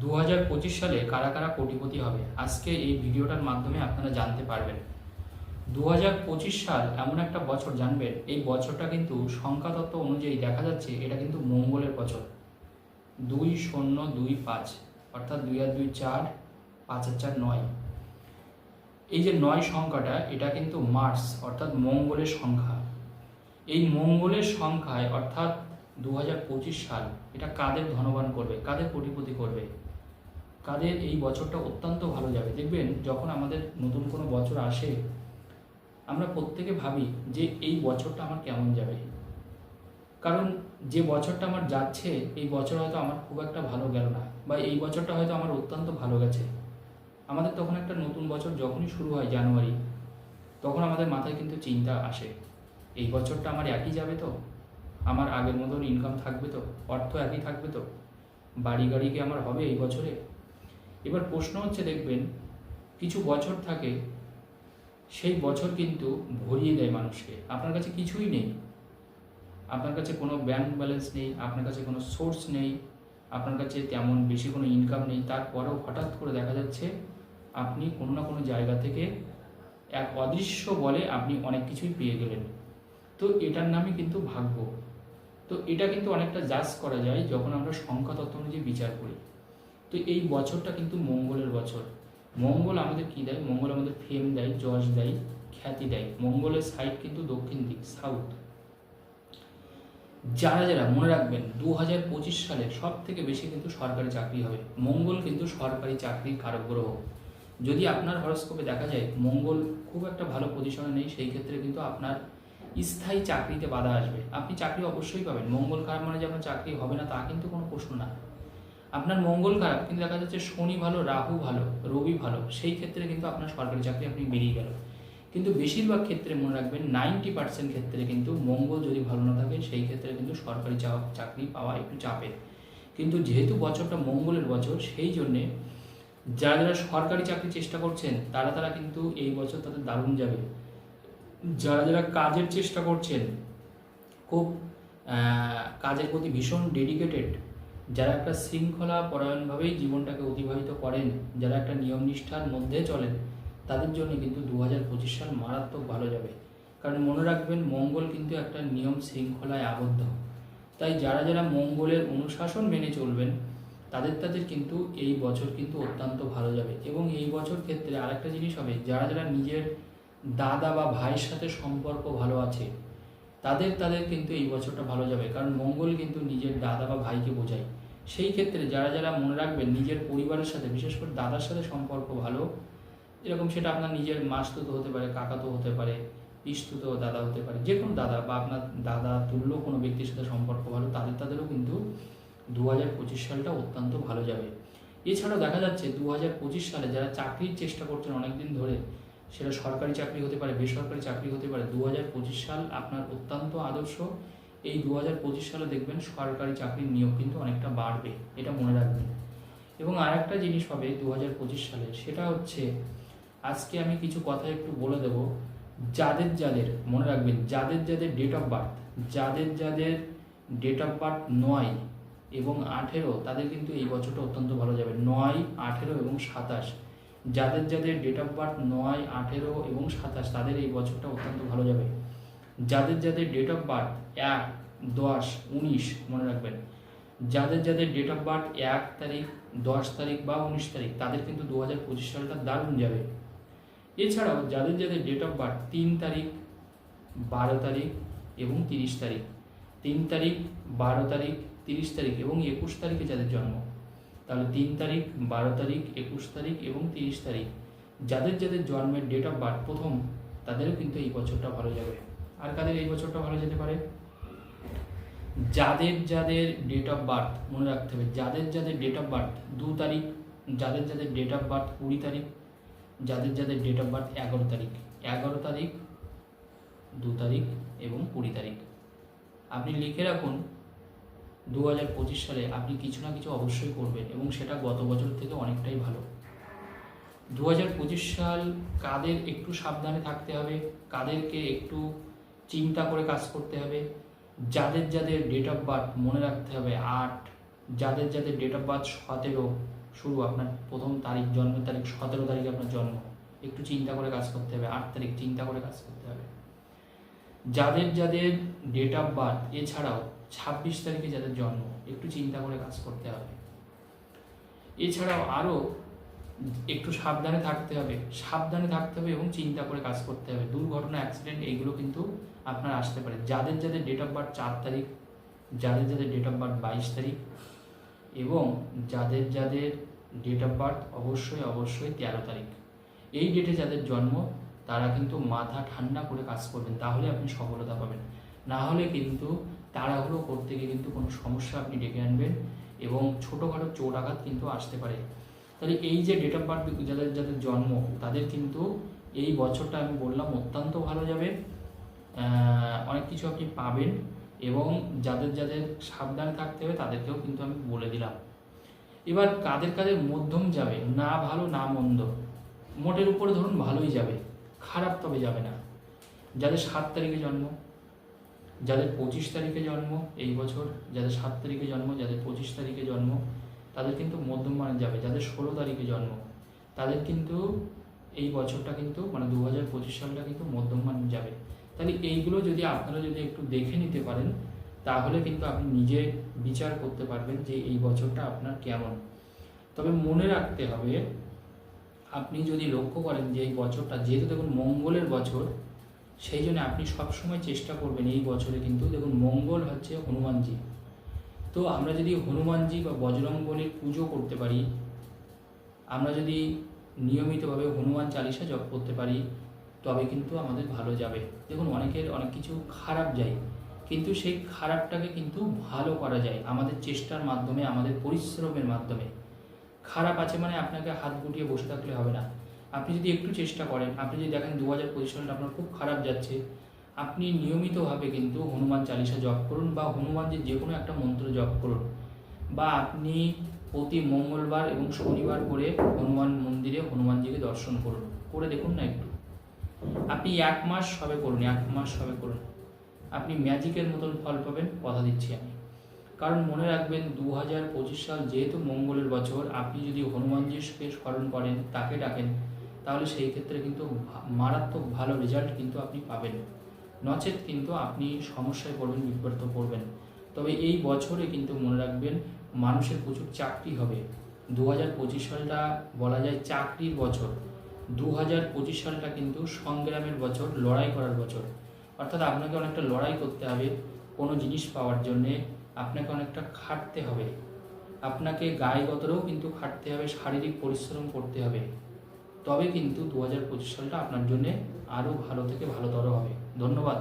দু হাজার পঁচিশ সালে কারা কারা কোটিপতি হবে? আজকে এই ভিডিওটার মাধ্যমে আপনারা জানতে পারবেন। দু হাজার পঁচিশ সাল এমন একটা বছর, জানবেন, এই বছরটা কিন্তু সংখ্যাতত্ত্ব অনুযায়ী দেখা যাচ্ছে এটা কিন্তু মঙ্গলের বছর। দুই শূন্য দুই পাঁচ, অর্থাৎ দুই আর দুই চার, পাঁচ আর চার নয়। এই যে নয় সংখ্যাটা, এটা কিন্তু মার্স অর্থাৎ মঙ্গলের সংখ্যা। এই মঙ্গলের সংখ্যায়, অর্থাৎ দু হাজার পঁচিশ সাল, এটা কাদের ধনবান করবে? কাদের কোটিপতি করবে? কাদের এই বছরটা অত্যন্ত ভালো যাবে। দেখবেন, যখন আমাদের নতুন কোনো বছর আসে, আমরা প্রত্যেকে ভাবি যে এই বছরটা আমার কেমন যাবে। কারণ, যে বছরটা আমার যাচ্ছে, এই বছর হয়তো আমার খুব একটা ভালো গেল না, বা এই বছরটা হয়তো আমার অত্যন্ত ভালো গেছে। আমাদের তখন একটা নতুন বছর যখনই শুরু হয় জানুয়ারি, তখন আমাদের মাথায় কিন্তু চিন্তা আসে, এই বছরটা আমার একই যাবে তো? আমার আগের মতন ইনকাম থাকবে তো? অর্থ একই থাকবে তো? বাড়ি গাড়ি কি আমার হবে এই বছরে? এবার প্রশ্ন হচ্ছে, দেখবেন, কিছু বছর থাকে, সেই বছর কিন্তু ভরিয়ে দেয় মানুষকে। আপনার কাছে কিছুই নেই। আপনার কাছে কোনো ব্যাংক ব্যালেন্স নেই, আপনার কাছে কোনো সোর্স নেই, আপনার কাছে তেমন বেশি কোনো ইনকাম নেই। তারপরেও হঠাৎ করে দেখা যাচ্ছে, আপনি কোনো না কোনো জায়গা থেকে এক অদৃশ্য বলে আপনি অনেক কিছুই পেয়ে গেলেন। তো এটার নামই কিন্তু ভাগ্য। তো এটা কিন্তু অনেকটা জাজ করা যায় যখন আমরা সংখ্যা তত্ত্ব অনুযায়ী বিচার করি। তো এই বছরটা কিন্তু মঙ্গলের বছর। মঙ্গল আমাদের কি দেয়? মঙ্গল আমাদের ফেম দেয়, যশ দেয়, খ্যাতি দেয়। মঙ্গলের সাইড কিন্তু দক্ষিণ দিক সাউথ যারা যারা, মনে রাখবেন দু হাজার পঁচিশ সালে সব থেকে বেশি কিন্তু সরকারি চাকরি হবে। মঙ্গল কিন্তু সরকারি চাকরির কারক গ্রহ যদি আপনার হরস্কোপে দেখা যায়, মঙ্গল খুব একটা ভালো পজিশনে নেই, সেই ক্ষেত্রে কিন্তু আপনার স্থায়ী চাকরিতে বাধা আসবে। আপনি চাকরি অবশ্যই পাবেন। মঙ্গল কার মানে যে আপনার চাকরি হবে না, তা কিন্তু কোনো প্রশ্ন না। আপনার মঙ্গল খারাপ, কিন্তু দেখা যাচ্ছে শনি ভালো, রাহু ভালো, রবি ভালো, সেই ক্ষেত্রে কিন্তু আপনার সরকারি চাকরি আপনি বেরিয়ে গেল কিন্তু বেশিরভাগ ক্ষেত্রে মনে রাখবেন নাইনটি পার্সেন্ট ক্ষেত্রে কিন্তু মঙ্গল যদি ভালো না থাকে, সেই ক্ষেত্রে কিন্তু সরকারি চাকরি পাওয়া একটু চাপের কিন্তু যেহেতু বছরটা মঙ্গলের বছর, সেই জন্যে যারা যারা সরকারি চাকরি চেষ্টা করছেন, তারা তারা কিন্তু এই বছর তাদের দারুণ যাবে। যারা যারা কাজের চেষ্টা করছেন, খুব কাজের প্রতি ভীষণ ডেডিকেটেড যারা একটা শৃঙ্খলা পরায়ণভাবেই জীবনটাকে অতিবাহিত করেন, যারা একটা নিয়ম নিষ্ঠার মধ্যে চলেন, তাদের জন্য কিন্তু দু হাজার পঁচিশ সাল মারাত্মক ভালো যাবে। কারণ মনে রাখবেন, মঙ্গল কিন্তু একটা নিয়ম শৃঙ্খলায় আবদ্ধ। তাই যারা যারা মঙ্গলের অনুশাসন মেনে চলবেন, তাদের তাদের কিন্তু এই বছর কিন্তু অত্যন্ত ভালো যাবে। এবং এই বছর ক্ষেত্রে আরেকটা জিনিস হবে, যারা যারা নিজের দাদা বা ভাইয়ের সাথে সম্পর্ক ভালো আছে তাদের তাদের কিন্তু এই বছরটা ভালো যাবে। কারণ মঙ্গল কিন্তু নিজের দাদা বা ভাইকে বোঝায়। সেই ক্ষেত্রে যারা যারা মনে রাখবেন নিজের পরিবারের সাথে, বিশেষ করে দাদার সাথে সম্পর্ক ভালো, এরকম সেটা আপনার নিজের মাসতুত হতে পারে, কাকাতো হতে পারে, পিস্তুত দাদা হতে পারে যে কোনো দাদা বা আপনার দাদা তুল্য কোনো ব্যক্তির সাথে সম্পর্ক ভালো, তাদের, তাদেরও কিন্তু দু হাজার পঁচিশ সালটা অত্যন্ত ভালো যাবে। এছাড়াও দেখা যাচ্ছে দু হাজার পঁচিশ সালে যারা চাকরির চেষ্টা করছেন অনেকদিন ধরে সেটা সরকারি চাকরি হতে পারে, বেসরকারি চাকরি হতে পারে দু হাজার পঁচিশ সাল আপনার অত্যন্ত আদর্শ। এই দু হাজার পঁচিশ সালে দেখবেন সরকারি চাকরির নিয়োগ কিন্তু অনেকটা বাড়বে, এটা মনে রাখবেন। এবং আরেকটা জিনিস হবে দু হাজার পঁচিশ সালে, সেটা হচ্ছে আজকে আমি কিছু কথা একটু বলে দেব। যাদের যাদের, মনে রাখবেন, যাদের যাদের ডেট অফ বার্থ যাদের যাদের ডেট অফ বার্থ নয় এবং আঠেরো, তাদের কিন্তু এই বছরটা অত্যন্ত ভালো যাবে, নয়, আঠেরো এবং সাতাশ। যাদের যাদের ডেট অফ বার্থ নয়, আঠেরো এবং সাতাশ, তাদের এই বছরটা অত্যন্ত ভালো যাবে। যাদের যাদের ডেট অফ বার্থ এক, দশ, উনিশ, মনে রাখবেন, যাদের যাদের ডেট অফ বার্থ এক তারিখ, দশ তারিখ বা উনিশ তারিখ, তাদের কিন্তু দু হাজার পঁচিশ সালটা দারুণ যাবে। এছাড়াও যাদের যাদের ডেট অফ বার্থ তিন তারিখ, বারো তারিখ এবং তিরিশ তারিখ, তিন তারিখ, বারো তারিখ, তিরিশ তারিখ এবং একুশ তারিখে যাদের জন্ম তাহলে তিন তারিখ, বারো তারিখ, একুশ তারিখ এবং তিরিশ তারিখ। যাদের যাদের জন্মের ডেট অফ বার্থ প্রথম, তাদেরও কিন্তু এই বছরটা ভালো যাবে। আর কাদের এই বছরটা ভালো যেতে পারে? যাদের যাদের ডেট অফ বার্থ মনে রাখতে হবে, যাদের যাদের ডেট অফ বার্থ দু তারিখ, যাদের যাদের ডেট অফ বার্থ কুড়ি তারিখ, যাদের যাদের ডেট অফ বার্থ এগারো তারিখ। এগারো তারিখ, দু তারিখ এবং কুড়ি তারিখ। আপনি লিখে রাখুন দু হাজার পঁচিশ সালে আপনি কিছু না কিছু অবশ্যই করবেন এবং সেটা গত বছর থেকে অনেকটাই ভালো। দু হাজার পঁচিশ সাল কাদের একটু সাবধানে থাকতে হবে, কাদেরকে একটু চিন্তা করে কাজ করতে হবে, যাদের যাদের ডেট অফ বার্থ মনে রাখতে হবে, আট, যাদের যাদের ডেট অফ বার্থ সতেরো শুরু, আপনার প্রথম তারিখ জন্ম তারিখ, সতেরো তারিখে আপনার জন্ম। একটু চিন্তা করে কাজ করতে হবে, আট তারিখ চিন্তা করে কাজ করতে হবে। যাদের যাদের ডেট অফ বার্থ এছাড়াও ছাব্বিশ তারিখে যাদের জন্ম, একটু চিন্তা করে কাজ করতে হবে। এছাড়াও আরও একটু সাবধানে থাকতে হবে, সাবধানে থাকতে হবে এবং চিন্তা করে কাজ করতে হবে। দুর্ঘটনা অ্যাক্সিডেন্ট এইগুলো কিন্তু আপনার আসতে পারে। যাদের যাদের ডেট অফ বার্থ চার তারিখ, যাদের যাদের ডেট অফ বার্থ বাইশ তারিখ এবং যাদের যাদের ডেট অফ বার্থ অবশ্যই অবশ্যই তেরো তারিখ। এই ডেটে যাদের জন্ম, তারা কিন্তু মাথা ঠান্ডা করে কাজ করবেন, তাহলে আপনি সফলতা পাবেন। না হলে কিন্তু তাড়াহুড়ো করতে গিয়ে কিন্তু কোনো সমস্যা আপনি ডেকে আনবেন এবং ছোটোখাটো চোট আঘাত কিন্তু আসতে পারে। তাহলে এই যে ডেট অফ বার্থ যাদের যাদের জন্ম, তাদের কিন্তু এই বছরটা আমি বললাম অত্যন্ত ভালো যাবে। অনেক কিছু আপনি পাবেন এবং যাদের যাদের সাবধানে থাকতে হবে তাদেরকেও কিন্তু আমি বলে দিলাম। এবার কাদের কাদের মধ্যম যাবে, না ভালো না মন্দ, মোটের উপরে ধরুন ভালোই যাবে, খারাপ তবে যাবে না। যাদের সাত তারিখে জন্ম যাদের পঁচিশ তারিখে জন্ম এই বছর, যাদের সাত তারিখে জন্ম, যাদের পঁচিশ তারিখে জন্ম, তাদের কিন্তু মধ্যম মানে যাবে। যাদের ষোলো তারিখে জন্ম, তাদের কিন্তু এই বছরটা কিন্তু মানে দু হাজার পঁচিশ সালটা কিন্তু মধ্যম মান যাবে। তাহলে এইগুলো যদি আপনারা যদি একটু দেখে নিতে পারেন, তাহলে কিন্তু আপনি নিজে বিচার করতে পারবেন যে এই বছরটা আপনার কেমন। তবে মনে রাখতে হবে, আপনি যদি লক্ষ্য করেন যে এই বছরটা, যেহেতু দেখুন মঙ্গলের বছর সেই জন্য আপনি সবসময় চেষ্টা করবেন এই বছরে কিন্তু, দেখুন, মঙ্গল হচ্ছে হনুমানজি। তো আমরা যদি হনুমানজি বা বজরংবলীর পুজো করতে পারি, আমরা যদি নিয়মিতভাবে হনুমান চালিসা জপ করতে পারি, তবে কিন্তু আমাদের ভালো যাবে। দেখুন, অনেকের অনেক কিছু খারাপ যায়, কিন্তু সেই খারাপটাকে কিন্তু ভালো করা যায় আমাদের চেষ্টার মাধ্যমে, আমাদের পরিশ্রমের মাধ্যমে। খারাপ আছে মানে আপনাকে হাত গুটিয়ে বসে থাকলে হবে না। আপনি যদি একটু চেষ্টা করেন, আপনি যদি দেখেন দু হাজার পঁচিশ সালটা আপনার খুব খারাপ যাচ্ছে, আপনি নিয়মিতভাবে কিন্তু হনুমান চালিসা জপ করুন বা হনুমানজির যে কোনো একটা মন্ত্র জপ করুন। বা আপনি প্রতি মঙ্গলবার এবং শনিবার করে হনুমান মন্দিরে হনুমানজিকে দর্শন করুন। করে দেখুন না একটু। আপনি এক মাস সবে করুন, এক মাস সবে করুন। আপনি ম্যাজিকের মতন ফল পাবেন কথা দিচ্ছি আমি। কারণ মনে রাখবেন দু হাজার পঁচিশ সাল যেহেতু মঙ্গলের বছর, আপনি যদি হনুমানজিকে স্মরণ করেন, তাকে ডাকেন তাহলে সেই ক্ষেত্রে কিন্তু মারাত্মক ভালো রেজাল্ট কিন্তু আপনি পাবেন। নচেত কিন্তু আপনি সমস্যায় পড়বেন বিপর্ত পড়বেন। তবে এই বছরে কিন্তু মনে রাখবেন, মানুষের প্রচুর চাকরি হবে। দু হাজার পঁচিশ সালটা বলা যায় চাকরির বছর। দু হাজার পঁচিশ সালটা কিন্তু সংগ্রামের বছর, লড়াই করার বছর। অর্থাৎ আপনাকে অনেকটা লড়াই করতে হবে কোনো জিনিস পাওয়ার জন্যে, আপনাকে অনেকটা খাটতে হবে। আপনাকে গায়েগতরেও কিন্তু খাটতে হবে, শারীরিক পরিশ্রম করতে হবে। তবে কিন্তু দু হাজার পঁচিশ সালটা আপনার জন্যে আরও ভালো থেকে ভালোতর হবে। ধন্যবাদ।